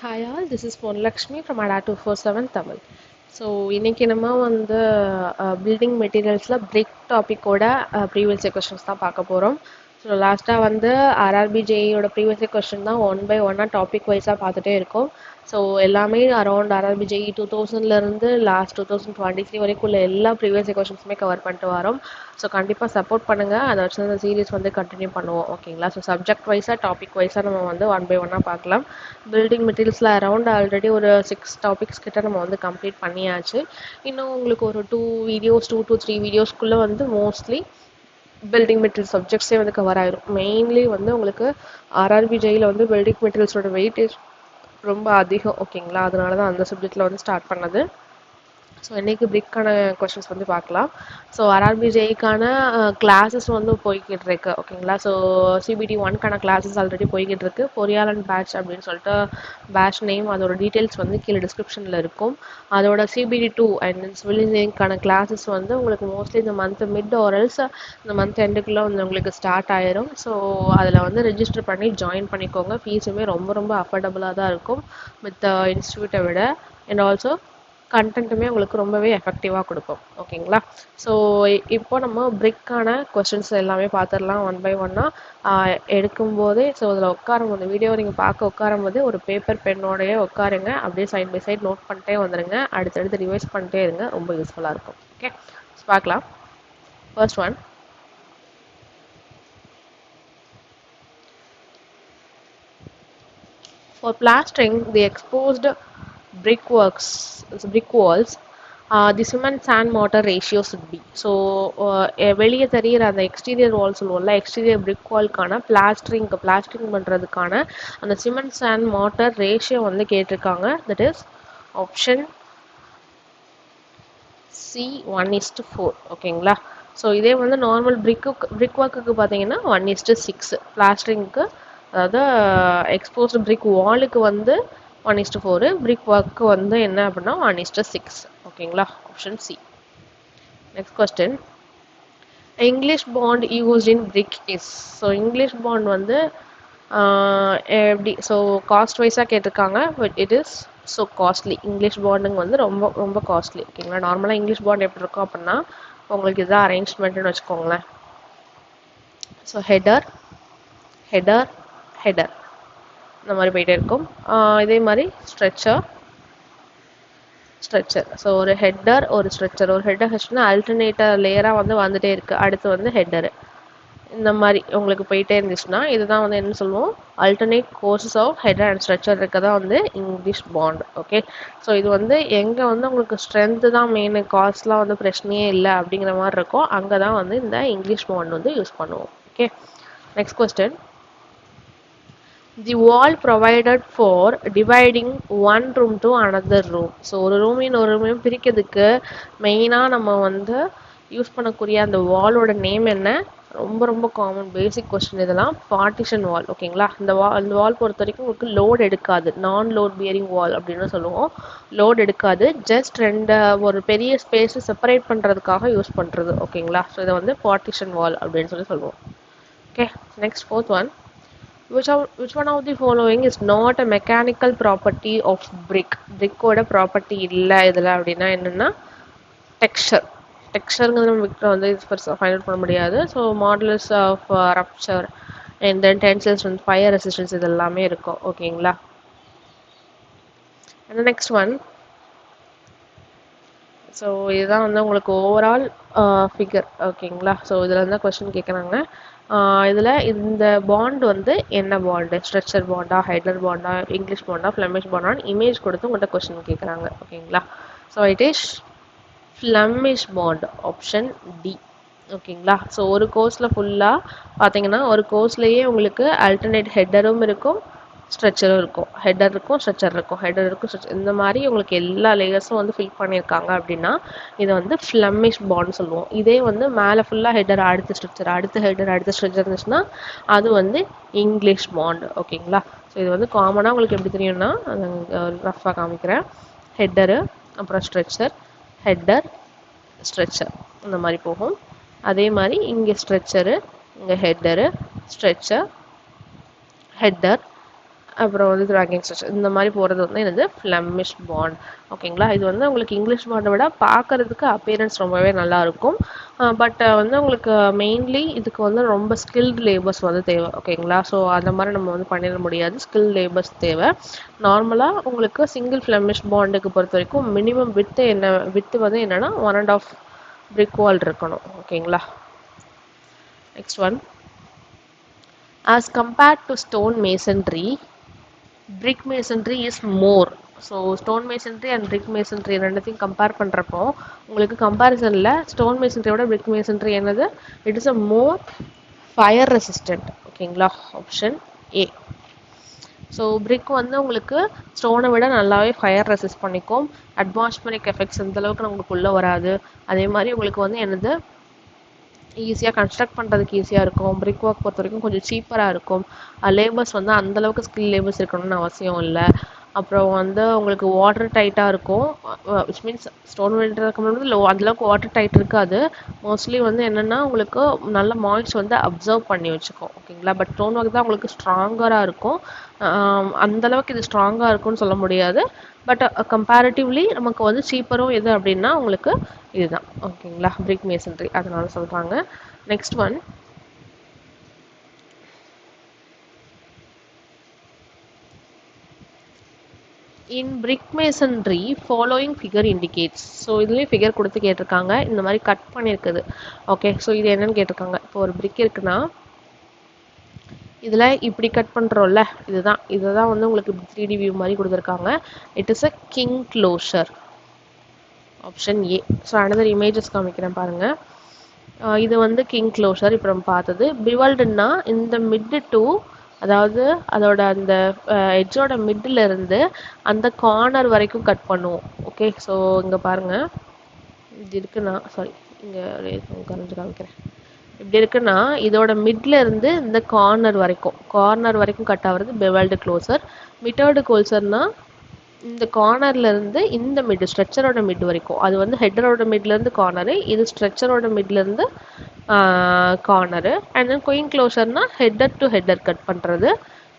Hi all this is Ponlakshmi from Adda two four seven Tamil so இன்றைக்கி நம்ம வந்து building மெட்டீரியல்ஸில் brick டாப்பிக்கோட ப்ரீவியஸ் கொஷின்ஸ் தான் பார்க்க போகிறோம் ஸோ லாஸ்ட்டாக வந்து ஆர்ஆர்பி ஜேஇயோட ப்ரீவியஸ் கொஸ்டின் தான் ஒன் பை ஒன்னாக டாபிக் வைஸாக பார்த்துட்டே இருக்கோம். ஸோ எல்லாமே அரௌண்ட் ஆர்ஆர்பி ஜேஇ டூ தௌசண்ட்லேருந்து last two thousand twenty three வரைக்கும் உள்ள எல்லா ப்ரீவியஸ் கொஷின்ஸுமே கவர் பண்ணிட்டு வரோம். ஸோ கண்டிப்பாக சப்போர்ட் பண்ணுங்கள் அதை வச்சு அந்த சீரீஸ் வந்து கண்டினியூ பண்ணுவோம். ஓகேங்களா ஸோ சப்ஜெக்ட் வைஸாக டாபிக் வைஸாக நம்ம வந்து ஒன் பை ஒன்னாக பார்க்கலாம். பில்டிங் மெட்டீரியல்ஸில் அரௌண்ட் ஆல்ரெடி ஒரு சிக்ஸ் டாபிக்ஸ் கிட்ட நம்ம வந்து கம்ப்ளீட் பண்ணியாச்சு. இன்னும் உங்களுக்கு ஒரு two videos two two three வீடியோஸ்க்குள்ளே வந்து மோஸ்ட்லி பில்டிங் மெட்டீரியல் சப்ஜெக்ட்ஸே வந்து கவர் ஆயிரும். மெயின்லி வந்து உங்களுக்கு ஆர்ஆர்பி ஜெயில் வந்து பில்டிங் மெட்டீரியல்ஸோட வெயிட்டேஜ் ரொம்ப அதிகம் ஓகேங்களா அதனால தான் அந்த சப்ஜெக்டில் வந்து ஸ்டார்ட் பண்ணது. ஸோ இன்றைக்கி பிரிக்கான கொஷின்ஸ் வந்து பார்க்கலாம். ஸோ ஆர்ஆர்பி ஜெய்க்கான கிளாஸஸ் வந்து போய்கிட்டு இருக்கு ஓகேங்களா ஸோ சிபிடி ஒன்க்கான கிளாஸஸ் ஆல்ரெடி போய்கிட்டு இருக்கு பொறியாளன் பேட்ச் அப்படின்னு சொல்லிட்டு பேட்ச் நேம் அதோட டீட்டெயில்ஸ் வந்து கீழே டிஸ்கிரிப்ஷனில் இருக்கும். அதோட சிபிடி டூ அண்ட் சிவில் இன்ஜினியரிங்கான கிளாஸஸ் வந்து உங்களுக்கு மோஸ்ட்லி இந்த மந்த் மிட் ஓரல்ஸ் இந்த மந்த் எண்டுக்குள்ளே வந்து உங்களுக்கு ஸ்டார்ட் ஆயிரும். ஸோ அதில் வந்து ரெஜிஸ்டர் பண்ணி ஜாயின் பண்ணிக்கோங்க. ஃபீஸுமே ரொம்ப ரொம்ப அஃபோர்டபுளாக தான் இருக்கும் வித் இன்ஸ்டியூட்டை uh, விட. அண்ட் ஆல்சோ கண்டென்ட்டுமே உங்களுக்கு ரொம்பவே எஃபெக்டிவாக கொடுக்கும். ஓகேங்களா ஸோ இப்போ நம்ம பிரிக்கான கொஸ்டின்ஸ் எல்லாமே பார்த்துடலாம் ஒன் பை ஒன்னாக எடுக்கும்போதே ஸோ அதில் உட்காரும் போது வீடியோ நீங்கள் பார்க்க உட்காரும் போது ஒரு பேப்பர் பென்னோடையே உட்காருங்க. அப்படியே சைட் பை சைட் நோட் பண்ணிட்டே வந்துடுங்க அடுத்தடுத்து ரிவைஸ் பண்ணிட்டே இருங்க. ரொம்ப யூஸ்ஃபுல்லாக இருக்கும். ஓகே பார்க்கலாம் first one For plastering the exposed brickworks, brick walls, uh, the cement sand mortar ratio should be. So uh, eh, வெளியே தெரியிற அந்த எக்ஸ்டீரியர் வால் சொல்லுவோம்ல எக்ஸ்டீரியர் பிரிக் வால்க்கான பிளாஸ்டரிங்க்கு பிளாஸ்டரிங் பண்ணுறதுக்கான அந்த சிமெண்ட் சாண்ட் மாட்டர் ரேஷியோ வந்து கேட்டிருக்காங்க. That is option C one is to four ஓகேங்களா so இதே வந்து நார்மல் பிரிக்கு பிரிக் ஒர்க்குக்கு பார்த்தீங்கன்னா ஒன் இஸ்டு சிக்ஸ் பிளாஸ்டரிங்க்கு அதாவது எக்ஸ்போஸ்டு பிரிக் வாலுக்கு வந்து one is to four brick work வந்து என்ன அப்படின்னா ஒன் இஸ்டு சிக்ஸ் ஓகேங்களா option C next question English bond used in brick is so English bond வந்து uh, எப்படி ஸோ காஸ்ட் வைஸாக கேட்டிருக்காங்க but it is so costly English பாண்டுங்க வந்து ரொம்ப ரொம்ப காஸ்ட்லி ஓகேங்களா நார்மலாக இங்கிலீஷ் பாண்ட் எப்படி இருக்கும் அப்படின்னா உங்களுக்கு இதான் அரேஞ்ச்மெண்ட்டுன்னு வச்சுக்கோங்களேன். ஸோ ஹெடர் ஹெடர் ஹெடர் இந்த மாதிரி போயிட்டே இருக்கும். இதே மாதிரி ஸ்ட்ரெச்சர் ஸ்ட்ரெச்சர் ஸோ ஒரு ஹெட்டர் ஒரு ஸ்ட்ரெச்சர் ஒரு ஹெட்டர் ஹெச்னா அல்டர்னேட்டர் லேயராக வந்து வந்துட்டே இருக்குது அடுத்து வந்து ஹெட்டரு இந்த மாதிரி உங்களுக்கு போயிட்டே இருந்துச்சுன்னா இதுதான் வந்து என்ன சொல்லுவோம்? Alternate courses of header and structure இருக்க தான் வந்து இங்கிலீஷ் பாண்ட் ஓகே ஸோ இது வந்து எங்கே வந்து உங்களுக்கு ஸ்ட்ரென்த்து தான் மெயின் காஸ்ட்லாம் வந்து பிரச்சனையே இல்லை அப்படிங்கிற மாதிரி இருக்கும். அங்கே தான் வந்து இந்த இங்கிலீஷ் பாண்ட் வந்து யூஸ் பண்ணுவோம். Okay next question the wall provided for dividing one room to another room so ஒரு ரூம் ஒரு ரூமையும் பிரிக்கிறதுக்கு மெயினாக நம்ம வந்து யூஸ் பண்ணக்கூடிய அந்த வாலோட நேம் என்ன? ரொம்ப ரொம்ப காமன் பேசிக் கொஸ்டின் இதெல்லாம் பார்ட்டிஷன் வால் ஓகேங்களா இந்த வா இந்த வால் பொறுத்த வரைக்கும் உங்களுக்கு லோட் எடுக்காது. நான் லோட் பியரிங் வால் அப்படின்னு சொல்லுவோம். லோட் எடுக்காது. ஜஸ்ட் ரெண்டு ஒரு பெரிய ஸ்பேஸை செப்பரேட் பண்ணுறதுக்காக யூஸ் பண்ணுறது ஓகேங்களா ஸோ இதை வந்து பார்ட்டிஷன் வால் அப்படின்னு சொல்லி சொல்லுவோம். Okay next fourth one which, of, which one of the following is not a mechanical property of brick? Brickோட ப்ராப்பர்ட்டி இல்லை இதில் அப்படின்னா என்னென்னா டெக்ஸ்சர் டெக்ஸ்சருங்கிறது நம்ம வந்து இது பெருசாக ஃபைண்ட் அவுட் பண்ண முடியாது. So models of rupture and then tensile strength fire resistance இது எல்லாமே இருக்கும். ஓகேங்களா அண்ட் நெக்ஸ்ட் ஒன் ஸோ இதுதான் வந்து உங்களுக்கு ஓவரால் ஃபிகர் ஓகேங்களா ஸோ இதில் வந்து கொஸ்டின் கேட்குறாங்க uh, இதில் இந்த பாண்ட் வந்து என்ன பாண்டு ஸ்ட்ரெச்சர் பாண்டா ஹைட்லர் பாண்டா இங்கிலீஷ் பாண்டா ஃப்ளமிஷ் பாண்டான்னு இமேஜ் கொடுத்து உங்கள்கிட்ட கொஸ்டின் கேட்குறாங்க ஓகேங்களா so it is Flemish bond option D ஓகேங்களா ஸோ ஒரு கோர்ஸில் ஃபுல்லாக பார்த்தீங்கன்னா ஒரு கோர்ஸ்லேயே உங்களுக்கு அல்டர்னேட் ஹெட்டரும் இருக்கும். ஸ்ட்ரெச்சரும் இருக்கும். ஹெட்டர் இருக்கும் ஸ்ட்ரெச்சர் இருக்கும். ஹெட்டர் இருக்கும் ஸ்ட்ரெச்சர் இந்த மாதிரி உங்களுக்கு எல்லா லேயர்ஸும் வந்து ஃபில் பண்ணியிருக்காங்க அப்படின்னா இதை வந்து ஃப்ளம்மிஷ் பாண்ட் சொல்லுவோம். இதே வந்து மேலே ஃபுல்லாக ஹெட்டர் அடுத்த ஸ்ட்ரெச்சர் அடுத்த ஹெட்டர் அடுத்த ஸ்ட்ரக்சர் இருந்துச்சுன்னா அது வந்து இங்கிலீஷ் பாண்ட் ஓகேங்களா? ஸோ இது வந்து காமனாக உங்களுக்கு எப்படி தெரியும்னா ரஃபாக காமிக்கிறேன். ஹெட்டரு அப்புறம் ஸ்ட்ரெச்சர் ஹெட்டர் ஸ்ட்ரெச்சர் இந்த மாதிரி போகும். அதே மாதிரி இங்கே ஸ்ட்ரெச்சரு இங்கே ஹெட்டரு ஸ்ட்ரெச்சர் ஹெட்டர் அப்புறம் வந்து ராகிங் ஸ்ட்ரக்சர் இந்த மாதிரி போகிறது வந்து என்னது ஃப்ளெமிஷ் பாண்ட் ஓகேங்களா இது வந்து உங்களுக்கு இங்கிலீஷ் பாண்டை விட பார்க்கறதுக்கு அப்பியரன்ஸ் ரொம்பவே நல்லா இருக்கும். பட் வந்து உங்களுக்கு மெயின்லி இதுக்கு வந்து ரொம்ப ஸ்கில்டு லேபர்ஸ் வந்து தேவை. ஓகேங்களா ஸோ அந்த மாதிரி நம்ம வந்து பண்ணிட முடியாது. ஸ்கில் லேபர்ஸ் தேவை. நார்மலாக உங்களுக்கு சிங்கிள் ஃப்ளெமிஷ் பாண்டுக்கு பொறுத்த வரைக்கும் மினிமம் வித்து என்ன வித்து வந்து என்னென்னா one and half brick wall இருக்கணும். ஓகேங்களா next one as compared to stone masonry brick masonry is more so stone masonry and brick masonry ரெண்டுத்தையும் கம்பேர் பண்ணுறப்போ உங்களுக்கு கம்பேரிசனில் ஸ்டோன் மேசன்ட்ரியோட பிரிக் மேசன்ட்ரி என்னது? It is a more fire resistant ஓகேங்களா option A so brick வந்து உங்களுக்கு ஸ்டோனை விட நல்லாவே ஃபயர் ரெசிஸ்ட் பண்ணிக்கும். அட்மாஸ்பரிக் எஃபெக்ட்ஸ் இந்த அளவுக்கு நமக்கு உள்ளே வராது. அதே மாதிரி உங்களுக்கு வந்து என்னது? ஈஸியாக கன்ஸ்ட்ரக்ட் பண்ணுறதுக்கு ஈஸியாக இருக்கும். பிரிக் ஒர்க் பொறுத்த வரைக்கும் கொஞ்சம் சீப்பராக இருக்கும். லேபர்ஸ் வந்து அந்தளவுக்கு ஸ்கில் லேபர்ஸ் இருக்கணும்னு அவசியம் இல்லை. அப்புறம் வந்து உங்களுக்கு வாட்டர் டைட்டாக இருக்கும். விச் மீன்ஸ் ஸ்டோன் வெல்டருக்கு வந்து அந்தளவுக்கு வாட்டர் டைட் இருக்காது. மோஸ்ட்லி வந்து என்னென்னா உங்களுக்கு நல்ல மாய்ஸ் வந்து அப்சர்வ் பண்ணி வச்சுக்கும். ஓகேங்களா? பட் ஸ்டோன் ஒர்க் தான் உங்களுக்கு ஸ்ட்ராங்கராக இருக்கும். அந்தளவுக்கு இது ஸ்ட்ராங்காக இருக்கும்னு சொல்ல முடியாது. பட் கம்பேரிட்டிவ்லி uh, நமக்கு வந்து சீப்பரும் எது அப்படின்னா உங்களுக்கு இதுதான். ஓகேங்களா? பிரிக் மேசன்ட்ரி அதனால சொல்கிறாங்க next one in brick masonry following figure indicates so இதுலேயும் ஃபிகர் கொடுத்து கேட்டிருக்காங்க. இந்த மாதிரி கட் பண்ணியிருக்குது ஓகே ஸோ இது என்னன்னு கேட்டிருக்காங்க. இப்போ ஒரு பிரிக் இருக்குன்னா இதில் இப்படி கட் பண்ணுறோம்ல இதுதான். இதை தான் வந்து உங்களுக்கு த்ரீ டி வியூ மாதிரி கொடுத்துருக்காங்க. It is a king closure option A so another images காமிக்கிறேன் பாருங்கள் இது வந்து கிங் க்ளோஷர் இப்போ நம்ம பார்த்தது. பிவல்டுன்னா இந்த மிட்டு டூ அதாவது அதோட அந்த எட்ஜோட மிட்டில் இருந்து அந்த கார்னர் வரைக்கும் கட் பண்ணுவோம். ஓகே ஸோ இங்கே பாருங்கள் இது இருக்குன்னா சாரி இங்கே கரைஞ்சு காமிக்கிறேன். இப்படி இருக்குன்னா இதோட மிட்ல இருந்து இந்த கார்னர் வரைக்கும் கார்னர் வரைக்கும் கட் ஆகுறது பெவல்டு க்ளோசர் மிட்டர்டு க்ளோசர்னா இந்த கார்னர்ல இருந்து இந்த மிட் ஸ்ட்ரெச்சரோட மிட் வரைக்கும். அது வந்து ஹெட்டரோட மிட்ல இருந்து கார்னரு இது ஸ்ட்ரெச்சரோட மிட்ல இருந்து கார்னரு அண்ட் தென் குயின் க்ளோசர்னா ஹெட்டர் டு ஹெட்டர் கட் பண்ணுறது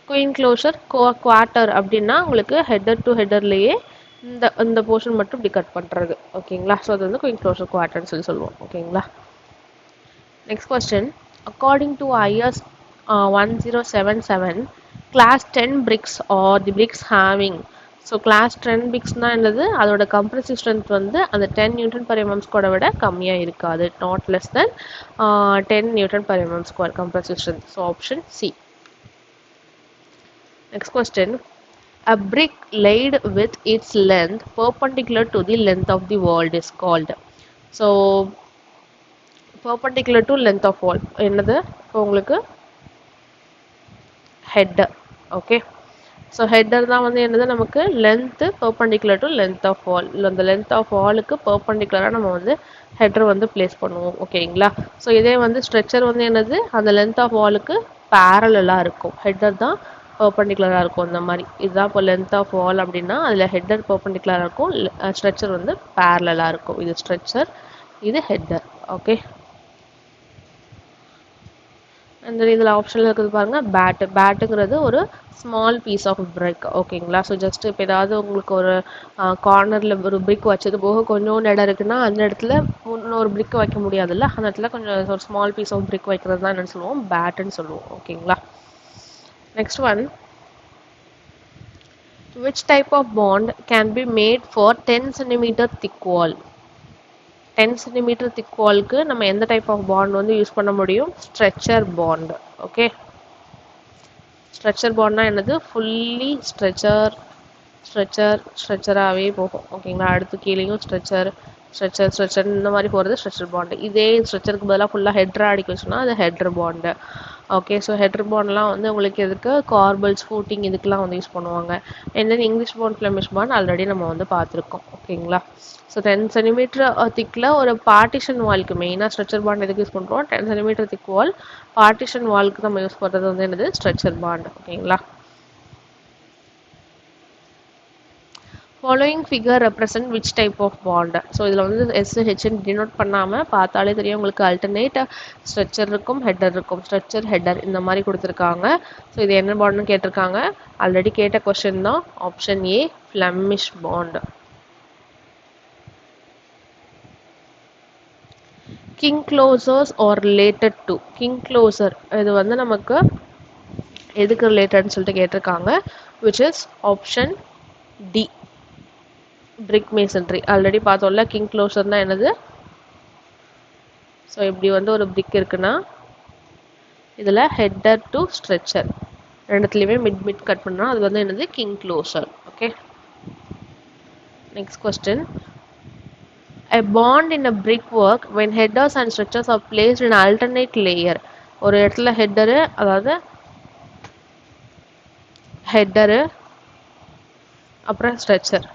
குயின் க்ளோசர் குவார்ட்டர் அப்படின்னா உங்களுக்கு ஹெட்டர் டு ஹெட்டர்லேயே இந்த இந்த போர்ஷன் மட்டும் இப்படி கட் பண்ணுறது ஓகேங்களா ஸோ அது வந்து குயின் க்ளோசர் குவார்ட்டர்னு சொல்லி சொல்லுவோம். ஓகேங்களா next question according question. IS one zero seven seven class ten bricks are the bricks having so class ten பிக்ஸ்னா என்னது அதோட கம்ப்ரசிவ் ஸ்ட்ரென்த் வந்து அந்த டென் நியூட்டன் பர் எம்எம் ஸ்கோரை விட கம்மியாக இருக்காது not less than ten newton per mm square compressive strength so option C next question a brick laid with its length perpendicular to the length of the wall is called so perpendicular to length of wall. என்னது? இப்போ உங்களுக்கு header okay so header தான் வந்து என்னது? நமக்கு length perpendicular to length of wall அந்த length of வாலுக்கு பர்பண்டிகுலராக நம்ம வந்து ஹெட்டர் வந்து பிளேஸ் பண்ணுவோம். ஓகேங்களா ஸோ இதே வந்து ஸ்ட்ரெச்சர் வந்து என்னது? அந்த லென்த் ஆஃப் வாலுக்கு பேரலாக இருக்கும். ஹெட்டர் தான் பர்பண்டிகுலராக இருக்கும் இந்த மாதிரி. இதுதான் இப்போ லென்த் ஆஃப் வால் அப்படின்னா அதில் ஹெட்டர் பர்பண்டிகுலராக இருக்கும். ஸ்ட்ரெச்சர் வந்து பேரலாக இருக்கும். இது ஸ்ட்ரெச்சர் இது ஹெட்டர் ஓகே அந்த இதில் ஆப்ஷனில் இருக்குது பாருங்கள் பேட்டு பேட்டுங்கிறது ஒரு ஸ்மால் பீஸ் ஆஃப் பிரிக் ஓகேங்களா ஸோ ஜஸ்ட் இப்போ ஏதாவது உங்களுக்கு ஒரு கார்னரில் ஒரு பிரிக் வச்சது போக கொஞ்சோண்டு இடம் இருக்குன்னா அந்த இடத்துல இன்னொரு பிரிக் வைக்க முடியாதுல்ல? அந்த இடத்துல கொஞ்சம் ஒரு ஸ்மால் பீஸ் ஆஃப் பிரிக் வைக்கிறது தான் என்னென்னு சொல்லுவோம். பேட்டுன்னு சொல்லுவோம். ஓகேங்களா next one which type of bond can be made for 10 centimeter thick wall? Ten centimetre thick வால்க்கு நம்ம எந்த டைப் ஆஃப் பாண்ட் வந்து யூஸ் பண்ண முடியும்? ஸ்ட்ரெச்சர் பாண்ட் ஓகே ஸ்ட்ரெச்சர் பாண்ட்னா என்னது? ஃபுல்லி ஸ்ட்ரெச்சர் ஸ்ட்ரெச்சர் ஸ்ட்ரெச்சராகவே போகும். ஓகேங்களா அடுத்து கீழேயும் ஸ்ட்ரெச்சர் ஸ்ட்ரெச்சர் ஸ்ட்ரெச்சர் இந்த மாதிரி போகிறது ஸ்ட்ரெச்சர் பாண்டு இதே ஸ்ட்ரெச்சருக்கு பதிலாக ஃபுல்லாக ஹெட்ராக அடிக்க வச்சோம்னா அது header bond okay so header பாண்ட்லாம் வந்து உங்களுக்கு எதுக்கு? கார்பல்ஸ் ஃபூட்டிங் இதுக்கெலாம் வந்து யூஸ் பண்ணுவாங்க. And then English bond Flemish bond already நம்ம வந்து பார்த்துருக்கோம். ஓகேங்களா ஸோ டென் சென்டிமீட்டர் திக்கில் ஒரு பார்ட்டிஷன் வால்க்கு மெயினாக ஸ்ட்ரெச்சர் பாண்ட் எதுக்கு யூஸ் பண்ணுறோம் ten centimetre thick wall partition வால்க்கு நம்ம யூஸ் பண்ணுறது வந்து என்னது? ஸ்ட்ரெச்சர் பாண்ட் ஓகேங்களா following figure represent which type of bond so இதில் வந்து எஸ் ஹெச்னு டினோட் பண்ணாமல் பார்த்தாலே தெரியும். உங்களுக்கு அல்டர்னேட் ஸ்ட்ரக்சர் இருக்கும் ஹெட்டர் இருக்கும். ஸ்ட்ரக்சர் ஹெட்டர் இந்த மாதிரி கொடுத்துருக்காங்க. ஸோ இது என்ன பாண்டுன்னு கேட்டிருக்காங்க. ஆல்ரெடி கேட்ட கொஷின் தான் option A Flemish bond king closers are related to king closure இது வந்து நமக்கு எதுக்கு ரிலேட்டட்னு சொல்லிட்டு கேட்டிருக்காங்க which is option D brick masonry already பார்த்தோம்ல கிங் க்ளோசர்னா என்னது? ஸோ இப்படி வந்து ஒரு பிரிக் இருக்குன்னா இதில் ஹெட்டர் டு ஸ்ட்ரெச்சர் ரெண்டுத்துலேயுமே மிட் மிட் கட் பண்ணால் அது வந்து என்னது? King closure okay next question A bond in a brickwork when headers and stretchers are placed in alternate layer. ஒரு இடத்துல ஹெட்டரு அதாவது ஹெட்டரு அப்புறம் ஸ்ட்ரெச்சர்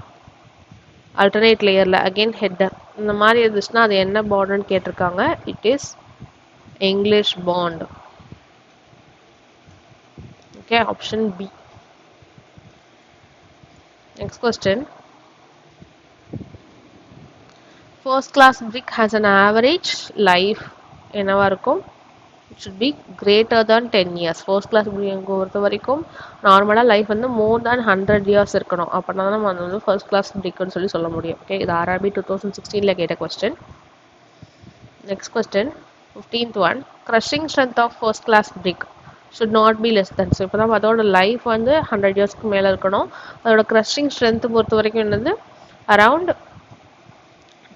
அல்டர்னேட் லேயரில் அகெயின் ஹெட்டர் இந்த மாதிரி இருந்துச்சுன்னா அது என்ன பாண்டுன்னு கேட்டிருக்காங்க. It is English bond okay option B next question first class brick has an average life என்னவா இருக்கும்? It should be greater than ten years first class பொறுத்த வரைக்கும் நார்மலாக லைஃப் வந்து மோர் தேன் ஹண்ட்ரட் இயர்ஸ் இருக்கணும். அப்படின்னா தான் நம்ம வந்து ஃபர்ஸ்ட் கிளாஸ் பிரிக்னு சொல்லி சொல்ல முடியும். ஓகே இது ஆர்ஆர்பி டூ தௌசண்ட் சிக்ஸ்டீனில் கேட்ட question next question fifteenth one crushing strength of first class brick should not be less than so இப்போ தான் அதோட லைஃப் வந்து ஹண்ட்ரட் இயர்ஸ்க்கு மேலே இருக்கணும். அதோட க்ரஷிங் ஸ்ட்ரென்த் பொறுத்த வரைக்கும் என்னது? Around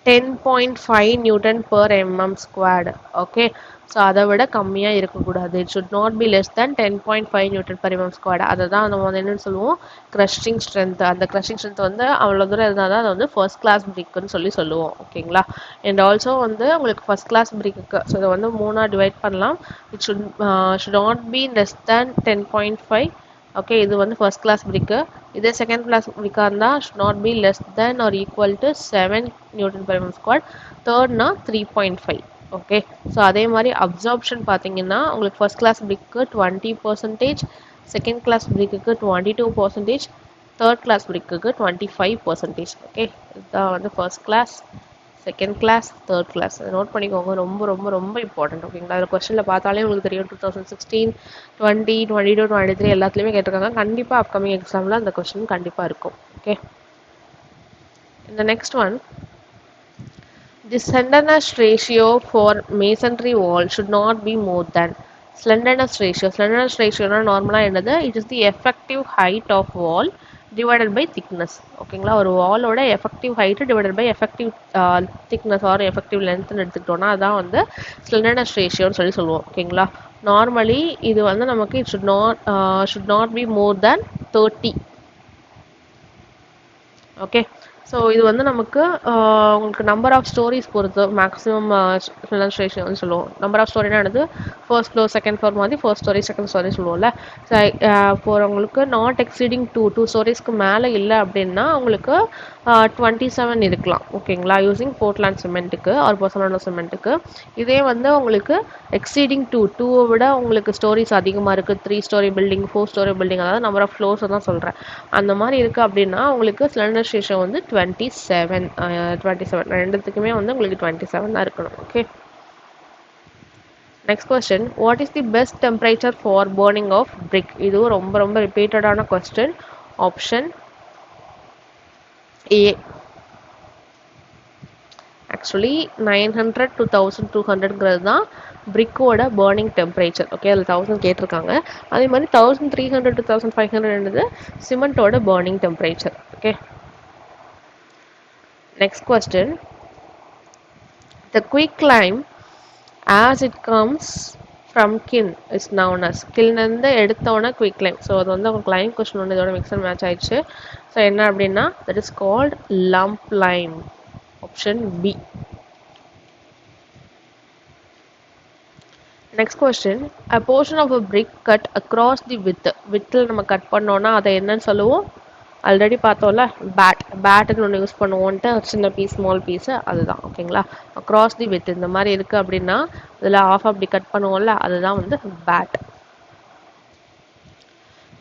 ten point five newton per mm squared okay so அதை விட கம்மியாக இருக்கக்கூடாது. It should not be less than ten point five newton per mm squared அதை தான் நம்ம வந்து என்னென்னு சொல்லுவோம்? க்ரஷிங் ஸ்ட்ரென்த் அந்த க்ரஷிங் ஸ்ட்ரென்த் வந்து அவ்வளோ தூரம் இருந்தால் தான் அதை வந்து ஃபர்ஸ்ட் கிளாஸ் பிரிக்குன்னு சொல்லி சொல்லுவோம் ஓகேங்களா அண்ட் ஆல்சோ வந்து உங்களுக்கு ஃபர்ஸ்ட் கிளாஸ் பிரிக்கு ஸோ இதை வந்து மூணாக டிவைட் பண்ணலாம். It should should not be less than ten point five okay இது வந்து ஃபர்ஸ்ட் கிளாஸ் பிரிக்கு இதே செகண்ட் கிளாஸ் பிரிக்காக இருந்தால் should not be less than or equal to seven newton per M squared தேர்ட்னா three point five okay so அதே மாதிரி absorption பார்த்தீங்கன்னா உங்களுக்கு first class பிரிக்கு twenty percentage second class பிரிக்குக்கு twenty two percentage third class பிரிக்குக்கு twenty five percentage okay இதுதான் வந்து first class second class third class note பண்ணிக்கோங்க. ரொம்ப ரொம்ப ரொம்ப இம்பார்ட்டன்ட் ஓகேங்களா அதில் கொஸ்டினில் பார்த்தாலே உங்களுக்கு தெரியும். Two thousand sixteen twenty twenty two twenty three எல்லாத்துலேயுமே கேட்டிருக்காங்க. கண்டிப்பாக அப்கமிங் எக்ஸாமில் அந்த கொஸ்டின் கண்டிப்பாக இருக்கும் ஓகே இந்த next one the slenderness ratio for masonry wall should not be more than slenderness ratio slenderness ரேஷியோனா நார்மலாக என்னது? It is the effective height of wall divided by thickness ஓகேங்களா ஒரு வாலோட effective height divided by effective thickness or effective லென்த்னு எடுத்துக்கிட்டோம்னா அதான் வந்து slenderness ரேஷியோன்னு சொல்லி சொல்லுவோம். ஓகேங்களா? நார்மலி இது வந்து நமக்கு it should not should not be more than thirty okay so இது வந்து நமக்கு உங்களுக்கு நம்பர் ஆஃப் ஸ்டோரிஸ் பொறுத்து மேக்ஸிமம் ரேஷியோன்னு சொல்லுவோம். நம்பர் ஆஃப் ஸ்டோரினா என்னது? ஃபர்ஸ்ட் ஃப்ளோர் செகண்ட் ஃப்ளோர் மாதிரி ஃபர்ஸ்ட் ஸ்டோரி செகண்ட் ஸ்டோரி சொல்லுவோம்ல. போகிறவங்களுக்கு நாட் எக்ஸீடிங் டூ டூ ஸ்டோரிஸ்க்கு மேலே இல்லை அப்படின்னா உங்களுக்கு டுவெண்ட்டி செவன் இருக்கலாம். ஓகேங்களா யூஸிங் போர்ட்லாண்ட் சிமெண்ட்டுக்கு ஆர் பொசலானோ சிமெண்ட்டுக்கு இதே வந்து உங்களுக்கு எக்ஸீடிங் டூ டூவை விட உங்களுக்கு ஸ்டோரிஸ் அதிகமாக இருக்குது three storey building four storey building அதாவது நம்பர் ஆஃப் ஃப்ளோர்ஸ் தான் சொல்கிறேன் அந்த மாதிரி இருக்குது அப்படின்னா உங்களுக்கு சிலிண்டர் ஸ்டேஷன் வந்து டுவெண்ட்டி செவன் டுவெண்ட்டி செவன் ரெண்டுத்துக்குமே வந்து உங்களுக்கு டுவெண்ட்டி செவன் தான் இருக்கணும். Okay next question what is the best temperature for burning of brick இதுவும் ரொம்ப ரொம்ப ரிப்பீட்டடான question option A actually nine hundred two thousand two ஹண்ட்ரட்ங்கிறது தான் பிரிக்கோட பேர்னிங் டெம்பரேச்சர் ஓகே அதில் தௌசண்ட் கேட்டிருக்காங்க. அதே மாதிரி thousand three hundred two thousand five ஹண்ட்ரட்ன்றது சிமெண்ட்டோட burning temperature okay next question the quick climb as it comes from kiln is known as கில்லேருந்து எடுத்தோன்னே quick climb. So அது வந்து அவங்க லைன் கொஸ்டின் ஒன்று இதோட மிக்சர் மேட்ச் ஆயிடுச்சு. ஸோ என்ன அப்படின்னா that is called lump lime option B next question a portion of a brick cut across the width வித்தில் நம்ம கட் பண்ணோன்னா அதை என்னன்னு சொல்லுவோம்? ஆல்ரெடி பார்த்தோம்ல பேட் பேட்டுக்கு ஒன்று யூஸ் பண்ணுவோன்ட்டு ஒரு சின்ன பீஸ் ஸ்மால் பீஸு அதுதான் ஓகேங்களா அக்ராஸ் தி வித் இந்த மாதிரி இருக்குது அப்படின்னா இதில் ஆஃப் அப்படி கட் பண்ணுவோம்ல அதுதான் வந்து bat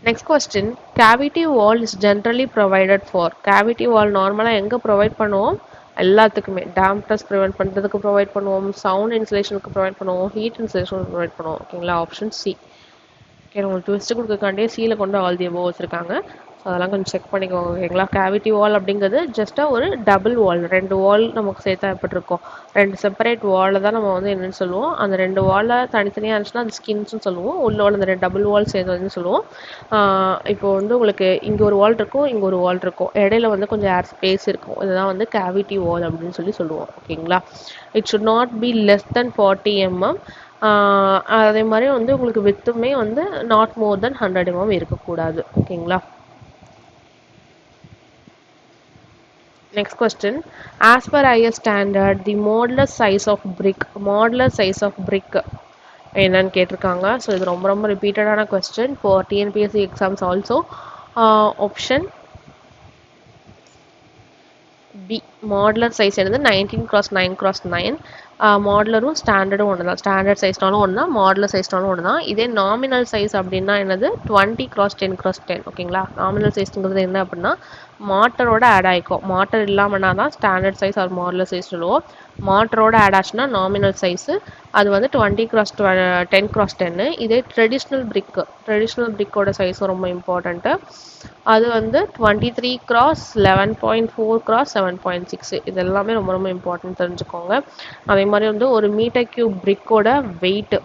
next question cavity wall is generally provided for cavity wall நார்மலாக எங்கே ப்ரொவைட் பண்ணுவோம்? எல்லாத்துக்குமே. டேம்ப்னஸ் ப்ரிவெண்ட் பண்ணுறதுக்கு ப்ரொவைட் பண்ணுவோம். சவுண்ட் இன்சுலேஷனுக்கு ப்ரொவைட் பண்ணுவோம். ஹீட் இன்சுலேஷனுக்கு ப்ரொவைட் பண்ணுவோம். ஓகேங்களா ஆப்ஷன் சி ஓகே உங்களுக்கு ட்விஸ்ட் கொடுக்கறக்காண்டியே சீல கொண்டு ஆல் தி எபோ வச்சுருக்காங்க. ஸோ அதெல்லாம் கொஞ்சம் செக் பண்ணிக்கோங்க. ஓகேங்களா கேவிட்டி வால் அப்படிங்கிறது ஜஸ்ட்டாக ஒரு டபுள் வால் ரெண்டு வால் நமக்கு சேர்த்தா எப்படி இருக்கும் ரெண்டு செப்பரேட் வாலில் தான் நம்ம வந்து என்னென்னு சொல்லுவோம். அந்த ரெண்டு வாலில் தனித்தனியாக இருந்துச்சுன்னா அது ஸ்கின்ஸ்னு சொல்லுவோம். உள்ள அந்த ரெண்டு டபுள் வால் சேர்ந்து வந்து சொல்லுவோம் இப்போ வந்து உங்களுக்கு இங்கே ஒரு வால் இருக்கும் இங்கே ஒரு வால் இருக்கும். இடையில வந்து கொஞ்சம் ஏர் ஸ்பேஸ் இருக்கும். இதுதான் வந்து கேவிட்டி வால் அப்படின்னு சொல்லி சொல்லுவோம். ஓகேங்களா it should not be less than forty mm அதே மாதிரி வந்து உங்களுக்கு வித்துமே வந்து not more than hundred mm இருக்கக்கூடாது. ஓகேங்களா Next question. As per IS standard, the modular size of brick, modular size of brick என்னன்னு கேட்டிருக்காங்க. ஸோ இது ரொம்ப ரொம்ப ரிப்பீட்டடான question for TNPSC exams also option B modular size என்னது? Nineteen cross nine cross nine மாடலரும் ஸ்டாண்டர்டும் ஒன்று தான் ஸ்டாண்டர்ட் சைஸ்னாலும் ஒன்று தான் மாடலர் சைஸ்னாலும் ஒன்று தான் இதே நாமினல் சைஸ் அப்படின்னா என்னது? Twenty cross ten cross ten ஓகேங்களா நாமினல் சைஸ்ங்கிறது என்ன அப்படின்னா மாட்டரோட ஆட் ஆகிக்கும் மாட்டர் இல்லாமல்னா தான் standard size or modular size சொல்லுவோம். மாட்டரோட ஆட் ஆச்சுன்னா நாமினல் சைஸு அது வந்து டுவெண்ட்டி கிராஸ் டென் கிராஸ் டென்னு இதே ட்ரெடிஷ்னல் பிரிக்கு ட்ரெடிஷ்னல் பிரிக்கோட சைஸும் ரொம்ப இம்பார்ட்டண்ட்டு அது வந்து twenty three cross eleven point four cross seven point six இது எல்லாமே ரொம்ப ரொம்ப இம்பார்ட்டன்ட் தெரிஞ்சுக்கோங்க. அதே மாதிரி வந்து ஒரு மீட்டர் கியூப் பிரிக்கோட வெயிட்டு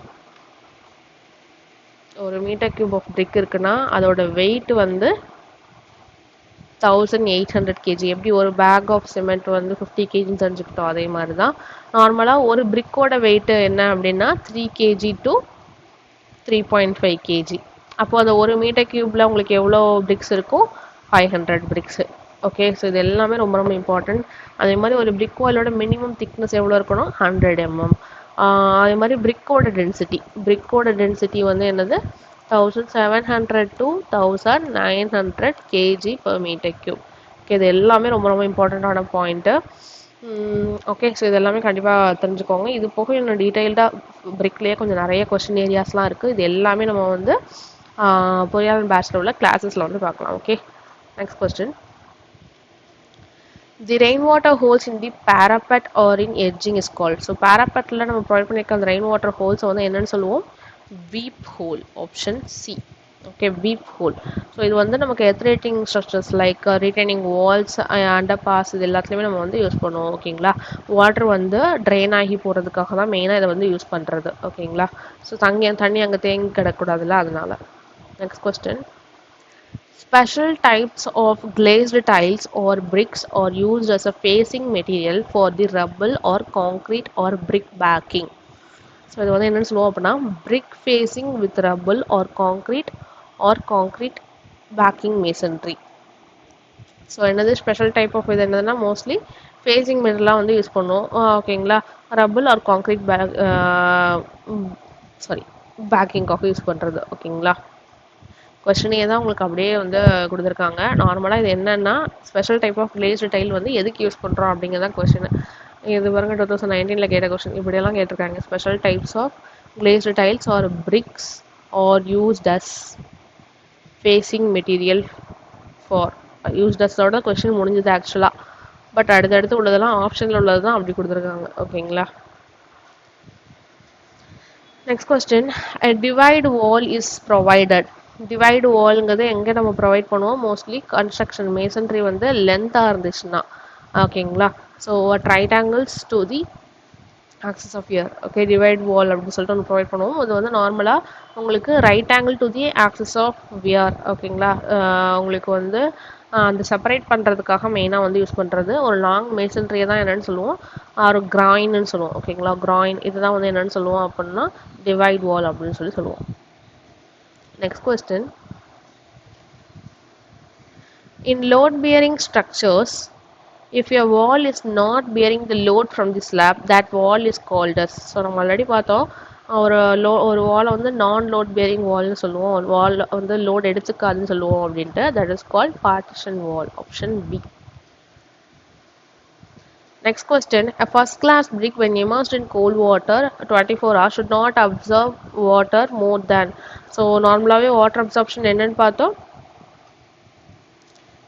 ஒரு மீட்டர் கியூப் ஆஃப் பிரிக் இருக்குன்னா அதோட வெயிட் வந்து தௌசண்ட் எயிட் ஹண்ட்ரட் கேஜி எப்படி ஒரு பேக் ஆஃப் சிமெண்ட் வந்து ஃபிஃப்டி கேஜின்னு தெரிஞ்சுக்கிட்டோம் அதே மாதிரி தான் நார்மலாக ஒரு பிரிக்கோட வெயிட்டு என்ன அப்படின்னா three kg to three point five kg அப்போது அந்த ஒரு மீட்டர் க்யூப்பில் உங்களுக்கு எவ்வளோ பிரிக்ஸ் இருக்கும் five hundred bricks okay so இது எல்லாமே ரொம்ப ரொம்ப இம்பார்ட்டண்ட் அதே மாதிரி ஒரு பிரிக் வாலோட மினிமம் திக்னஸ் எவ்வளோ இருக்கணும்? ஹண்ட்ரட் எம்எம் அதே மாதிரி பிரிக்கோட டென்சிட்டி பிரிக்கோட டென்சிட்டி வந்து என்னது? Thousand seven hundred to thousand nine hundred kg per metre okay இது எல்லாமே ரொம்ப ரொம்ப இம்பார்ட்டண்ட்டான பாயிண்ட்டு ஓகே ஸோ இது எல்லாமே கண்டிப்பாக தெரிஞ்சுக்கோங்க. இது போக இன்னும் டீட்டெயில்டாக பிரிக்லேயே கொஞ்சம் நிறைய கொஸ்டின் ஏரியாஸ்லாம் இருக்குது இது எல்லாமே நம்ம வந்து பொறியாளர் பேட்சில் உள்ள கிளாஸஸில் வந்து பார்க்கலாம் okay next question the rain water holes in the parapet or in edging is called so பேரப்பட்டில் நம்ம ப்ரொவைட் பண்ணியிருக்க அந்த ரெயின் வாட்டர் ஹோல்ஸை வந்து என்னென்னு சொல்லுவோம்? Weep hole option C okay weep hole so இது வந்து நமக்கு earth retaining structures like retaining walls underpass இது எல்லாத்துலேயுமே நம்ம வந்து யூஸ் பண்ணுவோம் ஓகேங்களா? வாட்டர் வந்து ட்ரெயின் ஆகி போகிறதுக்காக தான் மெயினாக இதை வந்து யூஸ் பண்ணுறது ஓகேங்களா? ஸோ தங்கி தண்ணி அங்கே தேங்கி கிடக்கூடாதுல்ல அதனால. Next question Special types of glazed tiles or bricks are used as a facing material for the rubble or concrete or brick backing. So இது வந்து என்னென்னு சொல்லுவோம் அப்படின்னா brick facing with rubble or concrete or concrete backing masonry so என்னது? Special type of இது என்னதுன்னா mostly facing மெட்டர்லாம் வந்து யூஸ் பண்ணுவோம். ஓகேங்களா rubble or concrete back sorry பேக்கிங்காக use பண்ணுறது ஓகேங்களா கொஸ்டினே தான் உங்களுக்கு அப்படியே வந்து கொடுத்துருக்காங்க. நார்மலாக இது என்னென்னா special type of glazed tile வந்து எதுக்கு யூஸ் பண்ணுறோம் அப்படிங்கிறதான் கொஸ்டின் இது பாருங்க டூ தௌசண்ட் நைன்டீனில் கேட்ட கொஸ்டின் இப்படியெல்லாம் கேட்டிருக்காங்க. Special types of glazed tiles or bricks or used as facing material for use அஸோட question முடிஞ்சது ஆக்சுவலாக பட் அடுத்தடுத்து உள்ளதெல்லாம் ஆப்ஷனில் உள்ளது தான் அப்படி கொடுத்துருக்காங்க. ஓகேங்களா next question divide wall is provided divide வால்ங்கிறது எங்கே நம்ம ப்ரொவைட் பண்ணுவோம்? மோஸ்ட்லி கன்ஸ்ட்ரக்ஷன் மேசன்ட்ரி வந்து லென்த்தாக இருந்துச்சுன்னா. ஓகேங்களா? So right to the axis of weir okay divide wall அப்படின்னு சொல்லிட்டு ஒன்று ப்ரொவைட் பண்ணுவோம். அது வந்து நார்மலாக உங்களுக்கு right angle to the axis of weir ஓகேங்களா? உங்களுக்கு வந்து அந்த செப்பரேட் பண்ணுறதுக்காக மெயினாக வந்து யூஸ் பண்ணுறது ஒரு லாங் மேசன்ட்ரியை தான் என்னென்னு சொல்லுவோம். ஒரு கிராயின்னு சொல்லுவோம். ஓகேங்களா? கிராயின் இதுதான் வந்து என்னென்னு சொல்லுவோம் அப்படின்னா டிவைட் வால் அப்படின்னு சொல்லி சொல்லுவோம். Next question in load bearing structures if your wall is not bearing the load from the slab, that wall is called as. So நம்ம ஆல்ரெடி பார்த்தோம் ஒரு லோ ஒரு வாலை வந்து நான் லோட் பியரிங் வால்னு சொல்லுவோம் ஒரு வால் வந்து லோட் எடுத்துக்காதுன்னு சொல்லுவோம் அப்படின்ட்டு that is called partition wall option B Next question. A first class brick when immersed in cold water 24 hours should not absorb water more than. So நார்மலாகவே water absorption என்னன்னு பார்த்தோம்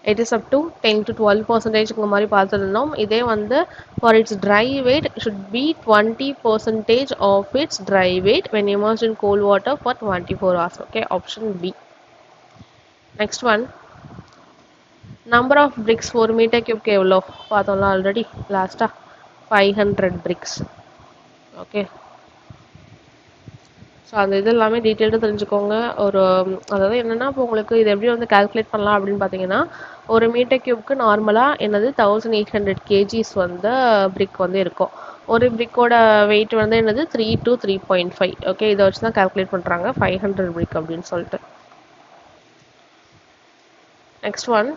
it is up to ten to twelve percentage இந்த மாதிரி பார்த்துருந்தோம் இதே வந்து for its dry weight should be twenty percentage of its dry weight when immerse in cold water for twenty four hours okay option B next one number of bricks ஒரு metre கியூப்க்கு எவ்வளோ பார்த்தோம்ல already லாஸ்ட்டாக five hundred bricks okay so அந்த இது எல்லாமே டீட்டெயில்டாக தெரிஞ்சுக்கோங்க. ஒரு அதாவது என்னென்னா இப்போ உங்களுக்கு இது எப்படி வந்து கால்குலேட் பண்ணலாம் அப்படின்னு பார்த்தீங்கன்னா ஒரு மீட்டர் கியூப்க்கு நார்மலாக என்னது தௌசண்ட் எயிட் ஹண்ட்ரட் கேஜிஸ் வந்து பிரிக் வந்து இருக்கும். ஒரு பிரிக்கோட வெயிட் வந்து என்னது three to three point five okay இதை வச்சு தான் கால்குலேட் பண்ணுறாங்க ஃபைவ் ஹண்ட்ரட் பிரிக் அப்படின்னு சொல்லிட்டு. Next one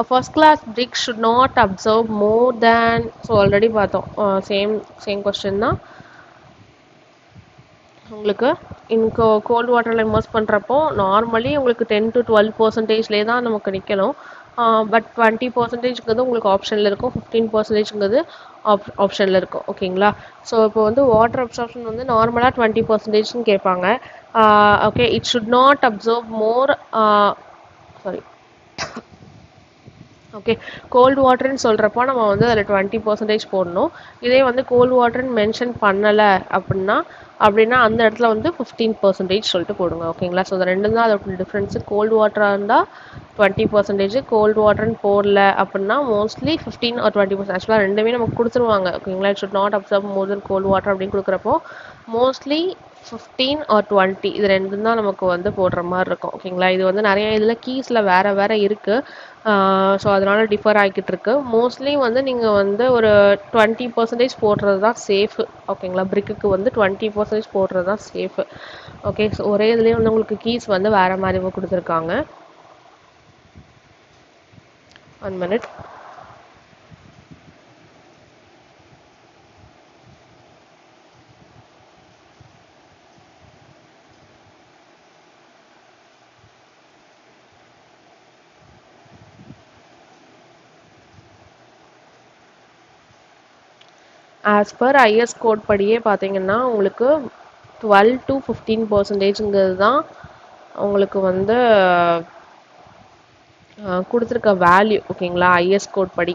a first class brick should not absorb more than so already பார்த்தோம். சேம் சேம் கொஸ்டின் தான். உங்களுக்கு இன்கோ கோல்டு வாட்டரில் இமர்ஸ் பண்ணுறப்போ நார்மலி உங்களுக்கு டென் டு டுவெல் பர்சன்டேஜ்லேயே தான் நமக்கு நிற்கணும் பட் டுவெண்ட்டி பர்சன்டேஜ்ங்கிறது உங்களுக்கு ஆப்ஷனில் இருக்கும். ஃபிஃப்டீன் பர்சன்டேஜ்ங்கிறது ஆப் ஆப்ஷனில் இருக்கும். ஓகேங்களா ஸோ இப்போ வந்து வாட்டர் அப்சார்ப்ஷன் வந்து நார்மலாக டுவெண்ட்டி பர்சன்டேஜ்னு கேட்பாங்க. Okay it should not absorb more sorry okay cold வாட்டர்னு சொல்கிறப்போ நம்ம வந்து அதில் டுவெண்ட்டி பர்சன்டேஜ் போடணும். இதே வந்து கோல்டு வாட்டர்னு மென்ஷன் பண்ணலை அப்படின்னா அப்படின்னா அந்த இடத்துல வந்து ஃபிஃப்டீன் பர்சன்டேஜ் சொல்லிட்டு போடுங்க. ஓகேங்களா ஸோ இந்த ரெண்டும் தான் அதோட டிஃப்ரென்ஸு கோல்டு வாட்டராக இருந்தால் டுவெண்ட்டி பர்சன்டேஜ் கோல்டு வாட்டர்னு போடல அப்படின்னா மோஸ்ட்லி ஃபிஃப்டீன் ஒரு டுவெண்ட்டி பர்சன்ட் ஆக்சுவலாக ரெண்டுமே நமக்கு கொடுத்துருவாங்க. ஓகேங்களா it should not absorb more than cold water அப்படின்னு கொடுக்குறப்போ மோஸ்ட்லி ஃபிஃப்டீன் ஆர் டுவெண்ட்டி இது ரெண்டும் தான் நமக்கு வந்து போடுற மாதிரி இருக்கும். ஓகேங்களா இது வந்து நிறைய இதில் கீஸில் வேறு வேறு இருக்குது ஸோ அதனால் டிஃபர் ஆகிக்கிட்டு இருக்கு. மோஸ்ட்லி வந்து நீங்கள் வந்து ஒரு டுவெண்ட்டி பர்சன்டேஜ் போடுறது தான் சேஃபு ஓகேங்களா பிரிக்குக்கு வந்து டுவெண்ட்டி பர்சன்டேஜ் போடுறது தான் சேஃபு ஓகே ஸோ ஒரே இதுலேயே வந்து உங்களுக்கு கீஸ் வந்து வேறு மாதிரி கொடுத்துருக்காங்க. One minute as per IS code படியே பார்த்தீங்கன்னா உங்களுக்கு டுவெல் டு ஃபிஃப்டீன் பர்சன்டேஜுங்கிறது தான் உங்களுக்கு வந்து கொடுத்துருக்க வேல்யூ ஓகேங்களா ஐஎஸ் கோட் படி.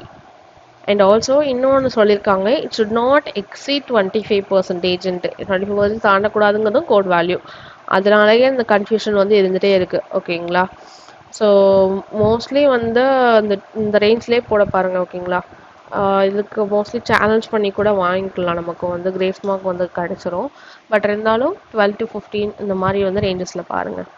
அண்ட் ஆல்சோ இன்னொன்று சொல்லியிருக்காங்க it should not exceed twenty five பர்சன்டேஜ்ன்ட்டு twenty five percent தாண்டக்கூடாதுங்கிறதும் கோட் வேல்யூ அதனாலேயே இந்த கன்ஃபியூஷன் வந்து இருந்துகிட்டே இருக்குது ஓகேங்களா ஸோ மோஸ்ட்லி வந்து இந்த இந்த ரேஞ்ச்லேயே போட பாருங்கள் ஓகேங்களா இதுக்கு மோஸ்ட்லி சேலஞ்ச் பண்ணி கூட வாங்கிக்கலாம். நமக்கு வந்து கிரேஸ் மார்க் வந்து கிடச்சிரும். பட் இருந்தாலும் டுவெல் டு ஃபிஃப்டீன் இந்த மாதிரி வந்து ரேஞ்சஸில் பாருங்கள்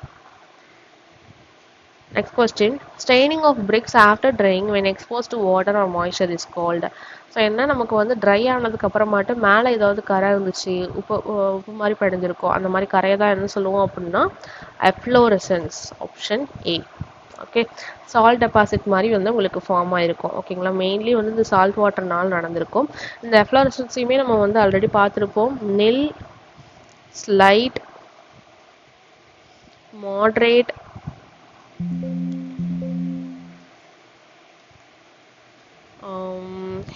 next question staining of bricks after drying when expose to water or moisture is called so என்ன? நமக்கு வந்து ட்ரை ஆனதுக்கு அப்புறமாட்டு மேலே ஏதாவது கரை இருந்துச்சு உப்பு உப்பு மாதிரி படிஞ்சிருக்கும். அந்த மாதிரி கரையை தான் என்ன சொல்லுவோம் அப்படின்னா efflorescence option A okay salt deposit மாதிரி வந்து உங்களுக்கு ஃபார்ம் ஆயிருக்கும். ஓகேங்களா மெயின்லி வந்து இந்த சால்ட் வாட்டர்னால் நடந்திருக்கும். இந்த எஃப்ளாரசன்ஸையுமே நம்ம வந்து ஆல்ரெடி பார்த்துருப்போம். நெல் ஸ்லைட் மாட்ரேட்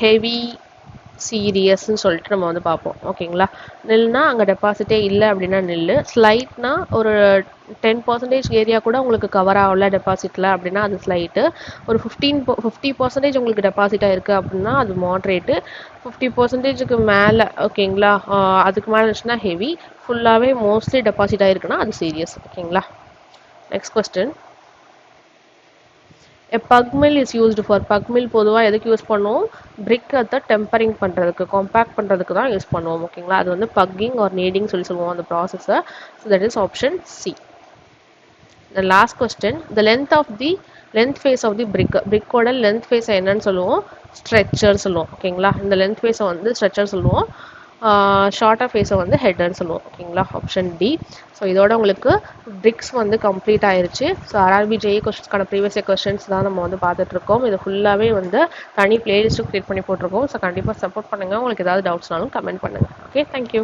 ஹெவி சீரியஸ்ன்னு சொல்லிட்டு நம்ம வந்து பார்ப்போம். ஓகேங்களா நெல்னா அங்கே டெபாசிட்டே இல்லை அப்படின்னா நெல் ஸ்லைட்னா ஒரு டென் பர்சன்டேஜ் ஏரியா கூட உங்களுக்கு கவர் ஆகல டெபாசிட்டில் அப்படின்னா அது ஸ்லைட்டு ஒரு ஃபிஃப்டீன் ஃபிஃப்டி பர்சன்டேஜ் உங்களுக்கு டெபாசிட்டாக இருக்குது அப்படின்னா அது மாட்ரேட்டு ஃபிஃப்டி பர்சன்டேஜுக்கு மேலே ஓகேங்களா அதுக்கு மேலே இருந்துச்சுன்னா ஹெவி ஃபுல்லாகவே மோஸ்ட்லி டெபாசிட் இருக்குன்னா அது சீரியஸ் ஓகேங்களா next question a pug mill is used for pug mill பொதுவாக எதுக்கு யூஸ் பண்ணுவோம்? பிரிக் அதை டெம்பரிங் பண்ணுறதுக்கு காம்பேக்ட் பண்ணுறதுக்கு தான் யூஸ் பண்ணுவோம் ஓகேங்களா அது வந்து பக்கிங் ஆர் நீடிங் சொல்லி சொல்லுவோம் அந்த ப்ராசஸை so that is option C the last question the length of the length face of the brick பிரிக்கோட length ஃபேஸை என்னன்னு சொல்லுவோம்? ஸ்ட்ரெச்சர் சொல்லுவோம் ஓகேங்களா இந்த லென்த் ஃபேஸை வந்து ஸ்ட்ரெச்சர் சொல்லுவோம். ஷார்ட்டாக ஃபேஸை வந்து ஹெட்னு சொல்லுவோம் ஓகேங்களா ஆப்ஷன் டி ஸோ இதோட உங்களுக்கு பிரிக்ஸ் வந்து கம்ப்ளீட் ஆயிருச்சு. ஸோ ஆர்ஆர்பி ஜெய் கொஸ்டின்ஸ்க்கான ப்ரீவியஸ் கொஸ்டின்ஸ் தான் நம்ம வந்து பார்த்துட்ருக்கோம் இது ஃபுல்லாகவே வந்து தனி பிளேலிஸ்ட்டும் க்ரியேட் பண்ணி போட்டிருக்கோம். ஸோ கண்டிப்பாக சப்போர்ட் பண்ணுங்கள் உங்களுக்கு ஏதாவது டவுட்ஸ்னாலும் கமெண்ட் பண்ணுங்கள் ஓகே தேங்க்யூ